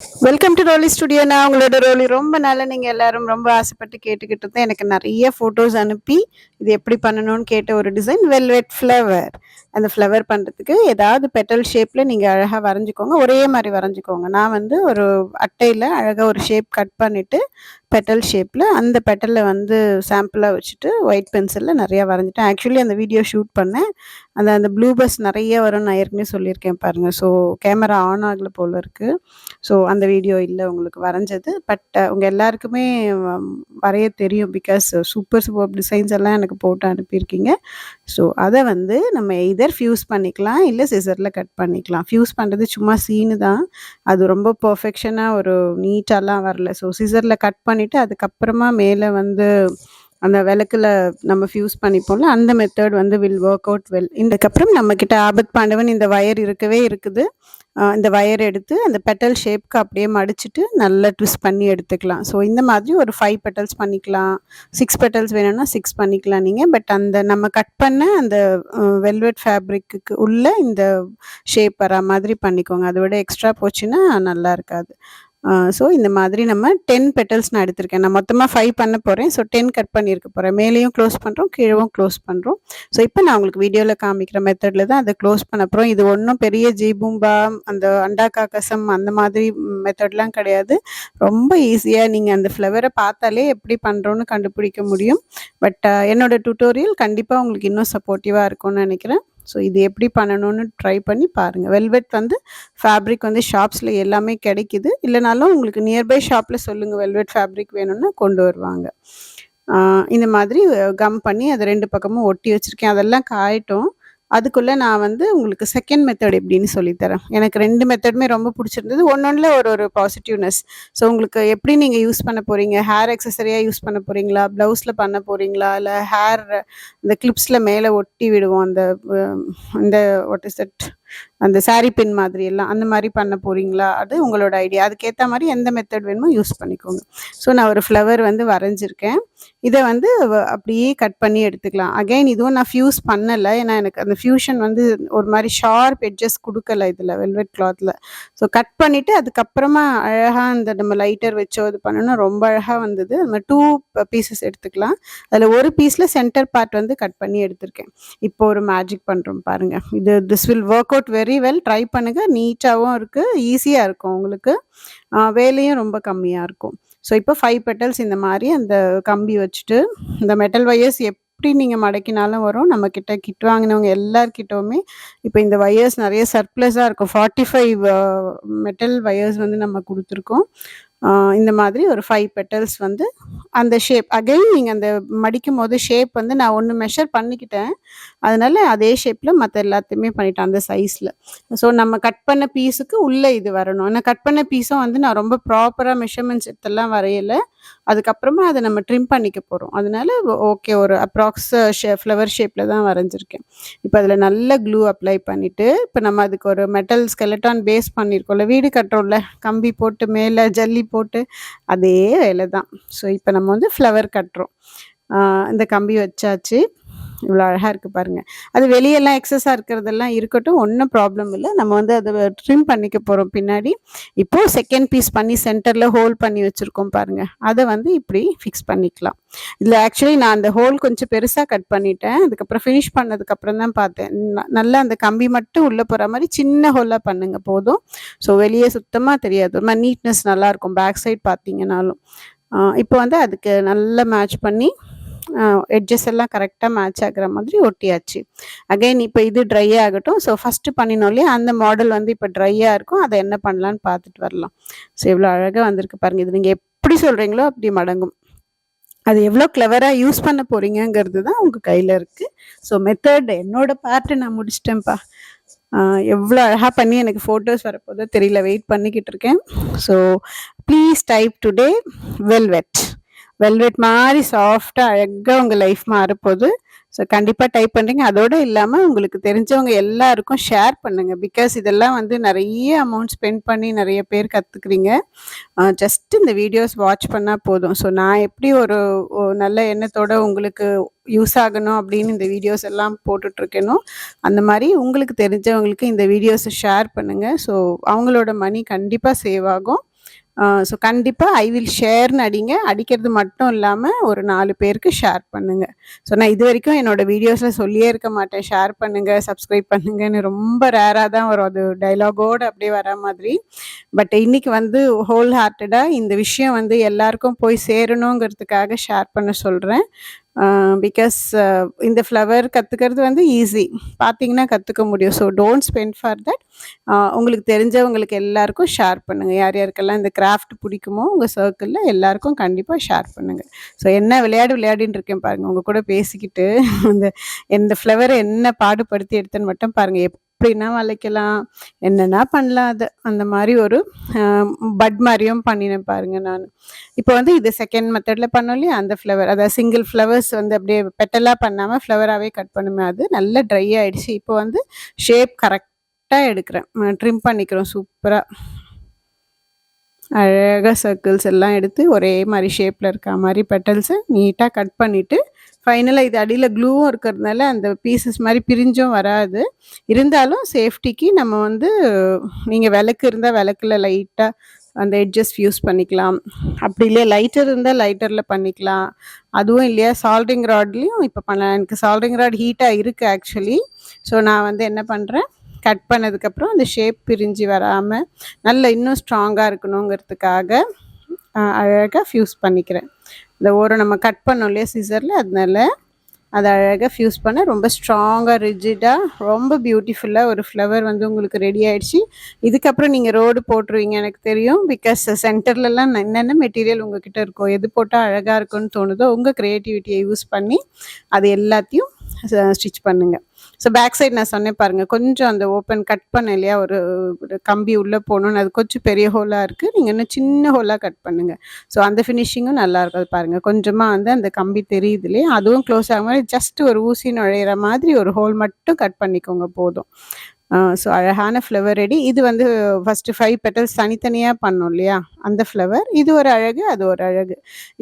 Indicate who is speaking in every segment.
Speaker 1: Welcome to ரோலி studio நான் உங்களோட ரோலி ரொம்ப நாளாக நீங்கள் எல்லாரும் ரொம்ப ஆசைப்பட்டு கேட்டுக்கிட்டு இருந்தேன். எனக்கு நிறைய ஃபோட்டோஸ் அனுப்பி இது எப்படி பண்ணணும்னு கேட்ட ஒரு டிசைன் வெல்வெட் ஃப்ளவர் அந்த ஃப்ளவர் பண்ணுறதுக்கு ஏதாவது பெட்டல் ஷேப்பில் நீங்கள் அழகாக வரைஞ்சிக்கோங்க. ஒரே மாதிரி வரைஞ்சிக்கோங்க. நான் வந்து ஒரு அட்டையில் அழகாக ஒரு ஷேப் கட் பண்ணிவிட்டு பெட்டல் ஷேப்பில் அந்த பெட்டலில் வந்து சாம்பிளாக வச்சுட்டு ஒயிட் பென்சிலில் நிறையா வரைஞ்சிட்டேன். ஆக்சுவலி அந்த வீடியோ ஷூட் பண்ணேன். அந்த அந்த ப்ளூ பஸ் நிறைய வரும். நான் ஏற்கனவே சொல்லியிருக்கேன் பாருங்கள் ஸோ கேமரா ஆன் ஆகல போல் இருக்குது ஸோ அந்த வீடியோ இல்லை உங்களுக்கு வரைஞ்சது. பட் உங்கள் எல்லாருக்குமே வரைய தெரியும். பிகாஸ் சூப்பர் சூப்பர் டிசைன்ஸ் எல்லாம் எனக்கு போட்டு அனுப்பியிருக்கீங்க. ஸோ அதை வந்து நம்ம எய்தர் ஃபியூஸ் பண்ணிக்கலாம் இல்லை சிசரில் கட் பண்ணிக்கலாம். ஃபியூஸ் பண்ணுறது சும்மா சீனு தான். அது ரொம்ப பர்ஃபெக்ஷனாக ஒரு நீட்டாலாம் வரல. ஸோ சிசரில் கட் பண்ணிவிட்டு அதுக்கப்புறமா மேலே வந்து அந்த விளக்குல நம்ம ஃபியூஸ் பண்ணிப்போம்ல அந்த மெத்தட் வந்து வில் ஒர்க் அவுட் வெல் இதுக்கப்புறம் நம்மக்கிட்ட ஆபத் பாண்டவன் இந்த வயர் இருக்கவே இருக்குது. இந்த வயர் எடுத்து அந்த பெட்டல் ஷேப்க்கு அப்படியே மடிச்சிட்டு நல்லா ட்விஸ்ட் பண்ணி எடுத்துக்கலாம். ஸோ இந்த மாதிரி ஒரு ஃபைவ் பெட்டல்ஸ் பண்ணிக்கலாம். சிக்ஸ் பெட்டல்ஸ் வேணும்னா சிக்ஸ் பண்ணிக்கலாம் நீங்கள் பட் அந்த நம்ம கட் பண்ண அந்த வெல்வெட் ஃபேப்ரிக்கு உள்ள இந்த ஷேப் வர மாதிரி பண்ணிக்கோங்க. அதை விட எக்ஸ்ட்ரா போச்சுன்னா நல்லா இருக்காது. ஸோ இந்த மாதிரி நம்ம டென் பெட்டல்ஸ் நான் எடுத்திருக்கேன். நான் மொத்தமாக ஃபைவ் பண்ண போகிறேன் ஸோ டென் கட் பண்ணியிருக்க போகிறேன் மேலேயும் க்ளோஸ் பண்ணுறோம் கீழவும் க்ளோஸ் பண்ணுறோம் ஸோ இப்போ நான் உங்களுக்கு வீடியோவில் காமிக்கிற மெத்தடில் தான் அதை க்ளோஸ் பண்ண போகிறோம் இது ஒன்றும் பெரிய ஜீபூம்பா அந்த அண்டா காக்கசம் அந்த மாதிரி மெத்தட்லாம் கிடையாது. ரொம்ப ஈஸியாக நீங்கள் அந்த ஃப்ளவரை பார்த்தாலே எப்படி பண்ணுறோன்னு கண்டுபிடிக்க முடியும். பட் என்னோடய டுட்டோரியல் கண்டிப்பாக உங்களுக்கு இன்னும் சப்போர்ட்டிவாக இருக்கும்னு நினைக்கிறேன். ஸோ இது எப்படி பண்ணணும்னு ட்ரை பண்ணி பாருங்கள் வெல்வெட் வந்து ஃபேப்ரிக் வந்து ஷாப்ஸில் எல்லாமே கிடைக்குது. இல்லைனாலும் உங்களுக்கு நியர்பை ஷாப்பில் சொல்லுங்கள் வெல்வெட் ஃபேப்ரிக் வேணும்னா கொண்டு வருவாங்க. இந்த மாதிரி கம் பண்ணி அதை ரெண்டு பக்கமும் ஒட்டி வச்சுருக்கேன். அதெல்லாம் காயட்டும். அதுக்குள்ளே நான் வந்து உங்களுக்கு செகண்ட் மெத்தட் எப்படின்னு சொல்லித்தரேன். எனக்கு ரெண்டு மெத்தடுமே ரொம்ப பிடிச்சிருந்தது. ஒன்னொன்றில் ஒரு ஒரு பாசிட்டிவ்னஸ் ஸோ உங்களுக்கு எப்படி நீங்கள் யூஸ் பண்ண போகிறீங்க ஹேர் அக்சசரியாக யூஸ் பண்ண போகிறீங்களா ப்ளவுஸில் பண்ண போகிறீங்களா இல்லை ஹேர் இந்த கிளிப்ஸில் மேலே ஒட்டி விடுவோம். அந்த இந்த வாட் இஸ் தட் அந்த சாரி பின் மாதிரி எல்லாம் அந்த மாதிரி பண்ண போகிறீங்களா அது உங்களோட ஐடியா அதுக்கேற்ற மாதிரி எந்த மெத்தட் வேணுமோ யூஸ் பண்ணிக்கோங்க. ஸோ நான் ஒரு ஃப்ளவர் வந்து வரைஞ்சிருக்கேன். இதை வந்து அப்படியே கட் பண்ணி எடுத்துக்கலாம். அகைன் இதுவும் நான் ஃபியூஸ் பண்ணலை. ஏன்னா எனக்கு அந்த ஃபியூஷன் வந்து ஒரு மாதிரி ஷார்ப் எட்ஜஸ் கொடுக்கல இதில் வெல்வெட் கிளாத்தில் ஸோ கட் பண்ணிவிட்டு அதுக்கப்புறமா அழகாக அந்த நம்ம லைட்டர் வச்சோ இது பண்ணோன்னா ரொம்ப அழகாக வந்தது. நம்ம டூ பீசஸ் எடுத்துக்கலாம். அதில் ஒரு பீஸில் சென்டர் பார்ட் வந்து கட் பண்ணி எடுத்திருக்கேன். இப்போ ஒரு மேஜிக் பண்ணுறோம் பாருங்கள் இது this will work out very well. Try பண்ணுங்கள் நீட்டாகவும் இருக்குது ஈஸியாக இருக்கும் உங்களுக்கு. வேலையும் ரொம்ப கம்மியாக இருக்கும். ஸோ இப்போ ஃபைவ் பெட்டல்ஸ் இந்த மாதிரி அந்த கம்பி வச்சுட்டு இந்த மெட்டல் வயர்ஸ் எப்படி நீங்கள் மடக்கினாலும் வரும். நம்ம கிட்ட கிட் வாங்கினவங்க எல்லார்கிட்டவுமே இப்போ இந்த வயர்ஸ் நிறைய சர்ப்ளஸாக இருக்கும். ஃபார்ட்டி ஃபைவ் மெட்டல் வயர்ஸ் வந்து நம்ம கொடுத்துருக்கோம். இந்த மாதிரி ஒரு ஃபைவ் பெட்டல்ஸ் வந்து அந்த ஷேப் அகைன் நீங்கள் அந்த மடிக்கும் போது ஷேப் வந்து நான் ஒன்று மெஷர் பண்ணிக்கிட்டேன். அதனால அதே ஷேப்பில் மற்ற எல்லாத்தையுமே பண்ணிட்டேன் அந்த சைஸில் ஸோ நம்ம கட் பண்ண பீஸுக்கு உள்ளே இது வரணும். ஆனால் கட் பண்ண பீஸும் வந்து நான் ரொம்ப ப்ராப்பராக மெஷர்மெண்ட்ஸ் எடுத்தெல்லாம் வரையலை. அதுக்கப்புறமா அதை நம்ம ட்ரிம் பண்ணிக்க போகிறோம் அதனால ஓகே ஒரு அப்ராக்ஸ் ஷே ஃப்ளவர் ஷேப்பில் தான் வரைஞ்சிருக்கேன். இப்போ அதில் நல்ல க்ளூ அப்ளை பண்ணிவிட்டு இப்போ நம்ம அதுக்கு ஒரு மெட்டல் ஸ்கெலட்டான் பேஸ் பண்ணியிருக்கோம்ல வீடு கட்டுறோம்ல கம்பி போட்டு மேலே ஜல்லி போட்டு அதே வேலை தான் ஸோ இப்போ நம்ம வந்து ஃப்ளவர் கட்டுறோம். இந்த கம்பி வச்சாச்சு. இவ்வளோ அழகாக இருக்குது பாருங்கள் அது வெளியெல்லாம் எக்ஸஸாக இருக்கிறதெல்லாம் இருக்கட்டும் ஒன்றும் ப்ராப்ளம் இல்லை. நம்ம வந்து அதை ட்ரிம் பண்ணிக்க போகிறோம் பின்னாடி. இப்போது செகண்ட் பீஸ் பண்ணி சென்டரில் ஹோல் பண்ணி வச்சுருக்கோம் பாருங்கள் அதை வந்து இப்படி ஃபிக்ஸ் பண்ணிக்கலாம். இதில் ஆக்சுவலி நான் அந்த ஹோல் கொஞ்சம் பெருசாக கட் பண்ணிட்டேன். அதுக்கப்புறம் ஃபினிஷ் பண்ணதுக்கப்புறம் தான் பார்த்தேன். ந- நல்லா அந்த கம்பி மட்டும் உள்ளே போகிற மாதிரி சின்ன ஹோலாக பண்ணுங்கள் போதும். ஸோ வெளியே சுத்தமாக தெரியாது. ஒரு மாதிரி நீட்னஸ் நல்லாயிருக்கும் பேக் சைட் பார்த்தீங்கன்னாலும் இப்போ வந்து அதுக்கு நல்லா மேட்ச் பண்ணி எட்ஜஸ் எல்லாம் கரெக்டாக மேட்ச் ஆகுற மாதிரி ஒட்டியாச்சு. அகைன் இப்போ இது ட்ரை ஆகட்டும். ஸோ ஃபஸ்ட்டு பண்ணினோம் இல்லையா? அந்த மாடல் வந்து இப்போ ட்ரையாக இருக்கும். அதை என்ன பண்ணலான்னு பார்த்துட்டு வரலாம். ஸோ எவ்வளோ அழகாக வந்திருக்கு பாருங்கள் இது நீங்கள் எப்படி சொல்கிறீங்களோ அப்படி மடங்கும். அது எவ்வளோ கிளவராக யூஸ் பண்ண போகிறீங்கங்கிறது தான் உங்கள் கையில் இருக்குது ஸோ மெத்தட் என்னோட பார்ட்டு நான் முடிச்சிட்டேன்ப்பா. எவ்வளோ அழகாக பண்ணி எனக்கு ஃபோட்டோஸ் வரப்போதோ தெரியல. வெயிட் பண்ணிக்கிட்டு இருக்கேன். So please type today velvet velvet மாதிரி சாஃப்டாக அழகாக உங்கள் லைஃப் மாறப்போகுது. ஸோ கண்டிப்பாக டைப் பண்ணுறீங்க அதோடு இல்லாமல் உங்களுக்கு தெரிஞ்சவங்க எல்லாருக்கும் ஷேர் பண்ணுங்கள் பிகாஸ் இதெல்லாம் வந்து நிறைய அமௌண்ட் ஸ்பெண்ட் பண்ணி நிறைய பேர் கற்றுக்குறீங்க ஜஸ்ட் இந்த வீடியோஸ் வாட்ச் பண்ணால் போதும். ஸோ நான் எப்படி ஒரு நல்ல எண்ணத்தோட உங்களுக்கு யூஸ் ஆகணும் அப்படின்னு இந்த வீடியோஸ் எல்லாம் போட்டுட்ருக்கேனோ அந்த மாதிரி உங்களுக்கு தெரிஞ்சவங்களுக்கு இந்த வீடியோஸை ஷேர் பண்ணுங்கள் ஸோ அவங்களோட மணி கண்டிப்பாக சேவ் ஆகும். ஸோ கண்டிப்பாக ஐ வில் ஷேர்னு அடிங்க. அடிக்கிறது மட்டும் இல்லாமல் ஒரு நாலு பேருக்கு ஷேர் பண்ணுங்கள் ஸோ நான் இது வரைக்கும் என்னோட வீடியோஸில் சொல்லியே இருக்க மாட்டேன். ஷேர் பண்ணுங்கள் சப்ஸ்கிரைப் பண்ணுங்கன்னு ரொம்ப ரேராக தான் வரும். அது டைலாகோடு அப்படியே வர மாதிரி. பட் இன்னைக்கு வந்து ஹோல் ஹார்ட்டடாக இந்த விஷயம் வந்து எல்லாருக்கும் போய் சேரணுங்கிறதுக்காக ஷேர் பண்ண சொல்கிறேன் பிகாஸ் இந்த ஃப்ளவர் கற்றுக்கிறது வந்து ஈஸி பார்த்தீங்கன்னா கற்றுக்க முடியும். So don't spend for that உங்களுக்கு தெரிஞ்சவங்களுக்கு எல்லாருக்கும் ஷேர் பண்ணுங்கள் யார் யாருக்கெல்லாம் இந்த கிராஃப்ட் பிடிக்குமோ உங்கள் சர்க்கிளில் எல்லாருக்கும் கண்டிப்பாக ஷேர் பண்ணுங்கள் ஸோ என்ன விளையாடு விளையாடின்னு இருக்கேன் பாருங்கள் உங்கள் கூட பேசிக்கிட்டு இந்த இந்த ஃப்ளவரை என்ன பாடுபடுத்தி எடுத்தேன்னு மட்டும் பாருங்கள் எப்படின்னா வளைக்கலாம். என்னென்னா பண்ணலாம் அது. அந்த மாதிரி ஒரு பட் மாதிரியும் பண்ணினேன் பாருங்கள் நான். இப்போ வந்து இது செகண்ட் மெத்தடில் பண்ணோம் இல்லையா? அந்த ஃப்ளவர் அதாவது சிங்கிள் ஃப்ளவர்ஸ் வந்து அப்படியே பெட்டலாக பண்ணாமல் ஃப்ளவராகவே கட் பண்ணுமே அது. நல்லா ட்ரை ஆகிடுச்சு இப்போ வந்து ஷேப் கரெக்டாக எடுக்கிறேன். ட்ரிம் பண்ணிக்கிறோம். சூப்பராக அழகாக சர்க்கிள்ஸ் எல்லாம் எடுத்து ஒரே மாதிரி ஷேப்பில் இருக்க மாதிரி பெட்டல்ஸை நீட்டாக கட் பண்ணிவிட்டு ஃபைனலாக இது அடியில் க்ளூவும் இருக்கிறதுனால அந்த பீசஸ் மாதிரி பிரிஞ்சும் வராது. இருந்தாலும் சேஃப்டிக்கு நம்ம வந்து நீங்கள் விளக்கு இருந்தால் விளக்கில் லைட்டாக அந்த எட்ஜஸ் யூஸ் பண்ணிக்கலாம். அப்படி இல்லையா லைட்டர் இருந்தால் லைட்டரில் பண்ணிக்கலாம். அதுவும் இல்லையா சால்டிங் ராட்லேயும் இப்போ பண்ணலாம். எனக்கு சால்டிங் ராட் ஹீட்டாக இருக்குது ஆக்சுவலி ஸோ நான் வந்து என்ன பண்ணுறேன் கட் பண்ணதுக்கப்புறம் அந்த ஷேப் பிரிஞ்சு வராமல் நல்ல இன்னும் ஸ்ட்ராங்காக இருக்கணுங்கிறதுக்காக அழகாக ஃப்யூஸ் பண்ணிக்கிறேன். இந்த ஓரம் நம்ம கட் பண்ணோம் இல்லையா சிசரில் அதனால அதை அழகாக ஃப்யூஸ் பண்ண ரொம்ப ஸ்ட்ராங்காக ரிஜிடாக ரொம்ப பியூட்டிஃபுல்லாக ஒரு ஃப்ளவர் வந்து உங்களுக்கு ரெடி ஆகிடுச்சு இதுக்கப்புறம் நீங்கள் ரோடு போட்டுருவீங்க எனக்கு தெரியும். பிகாஸ் சென்டர்லலாம் என்னென்ன மெட்டீரியல் உங்ககிட்ட இருக்கோ எது போட்டால் அழகாக இருக்குன்னு தோணுதோ உங்கள் க்ரியேட்டிவிட்டியை யூஸ் பண்ணி அது எல்லாத்தையும் ஸ்டிச் பண்ணுங்கள் ஸோ பேக் சைடு நான் சொன்னேன் பாருங்கள் கொஞ்சம் அந்த ஓப்பன் கட் பண்ண இல்லையா? ஒரு ஒரு கம்பி உள்ளே போகணுன்னு அது கொஞ்சம் பெரிய ஹோலாக இருக்குது நீங்கள் இன்னும் சின்ன ஹோலாக கட் பண்ணுங்கள் ஸோ அந்த ஃபினிஷிங்கும் நல்லா இருக்குது பாருங்கள் கொஞ்சமாக வந்து அந்த கம்பி தெரியுது இல்லையா? அதுவும் க்ளோஸ் ஆகும் மாதிரி ஜஸ்ட் ஒரு ஊசி நுழையிற மாதிரி ஒரு ஹோல் மட்டும் கட் பண்ணிக்கோங்க போதும். ஸோ அழகான ஃப்ளவர் ரெடி இது வந்து ஃபஸ்ட்டு ஃபைவ் பெட்டல்ஸ் தனித்தனியாக பண்ணோம் இல்லையா? அந்த ஃப்ளவர் இது ஒரு அழகு அது ஒரு அழகு.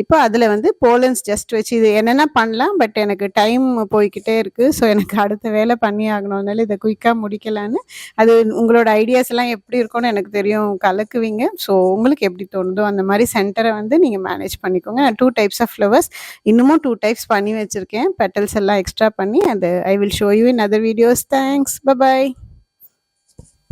Speaker 1: இப்போ அதில் வந்து போலன்ஸ் ஜஸ்ட் வச்சு இது என்னென்ன பண்ணலாம் பட் எனக்கு டைம் போய்கிட்டே இருக்குது ஸோ எனக்கு அடுத்த வேலை பண்ணி ஆகணும்னால இதை குயிக்காக முடிக்கலான்னு. அது உங்களோட ஐடியாஸ் எல்லாம் எப்படி இருக்கும்னு எனக்கு தெரியும் கலக்குவீங்க. ஸோ உங்களுக்கு எப்படி தோணுதோ அந்த மாதிரி சென்டரை வந்து நீங்கள் மேனேஜ் பண்ணிக்கோங்க. நான் டூ டைப்ஸ் ஆஃப் ஃப்ளவர்ஸ் இன்னமும் டூ டைப்ஸ் பண்ணி வச்சுருக்கேன். பெட்டல்ஸ் எல்லாம் எக்ஸ்ட்ரா பண்ணி அது I will show you in other videos thanks bye bye